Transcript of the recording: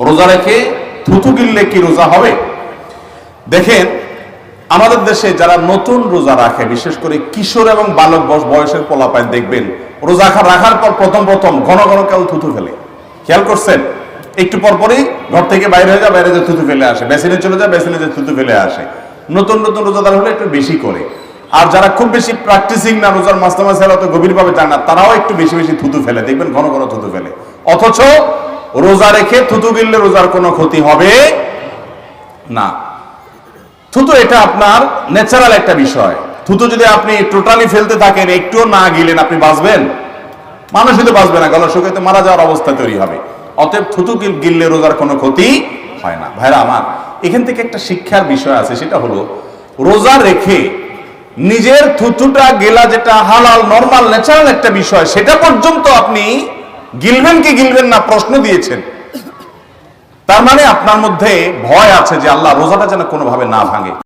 রোজা রেখে থুতু গিললে কি রোজা হবে? দেখেন, আমাদের দেশে যারা নতুন রোজা রাখে, বিশেষ করে কিশোর এবং বালক বয়স- বয়সের পোলাপায় দেখবেন, রোজা রাখার পর প্রথম প্রথম ঘন ঘন কেউ থুতু ফেলে। খেয়াল করছেন? একটু পর পরই ঘর থেকে বাইরে হয়ে যায়, বাইরে যে থুতু ফেলে আসে, বেসিনে চলে যায়, বেসিনে যে থুতু ফেলে আসে। নতুন নতুন রোজাদার হলে একটু বেশি করে। আর যারা খুব বেশি প্র্যাকটিসিং না, রোজার মাস্টার মাসের অত গভীরভাবে জান না, তারাও একটু বেশি বেশি থুতু ফেলে, দেখবেন ঘন ঘন থুতু ফেলে। অথচ রোজা রেখে থুতু গিললে রোজার কোনো ক্ষতি হবে না। থুতু এটা আপনার ন্যাচারাল একটা বিষয়। থুতু যদি আপনি টোটালি ফেলতে থাকেন, একটুও না গিলেন, আপনি বাঁচবেন? মানুষই তো বাঁচবে না গলা শুকাইতে মারা যাওয়ার অবস্থা তৈরি হবে। অতএব থুতু গিললে রোজার কোনো ক্ষতি হয় না। ভাইরা আমার, এখান থেকে একটা শিক্ষার বিষয় আছে, সেটা হলো রোজা রেখে নিজের থুতুটা গেলা যেটা হালাল নর্মাল ন্যাচারাল একটা বিষয়, সেটা পর্যন্ত আপনি গিলবেন কি গিলবেন না প্রশ্ন দিয়েছেন? তার মানে আপনার মধ্যে ভয় আছে যে আল্লাহ রোজাটা যেন কোনোভাবে না ভাঙে।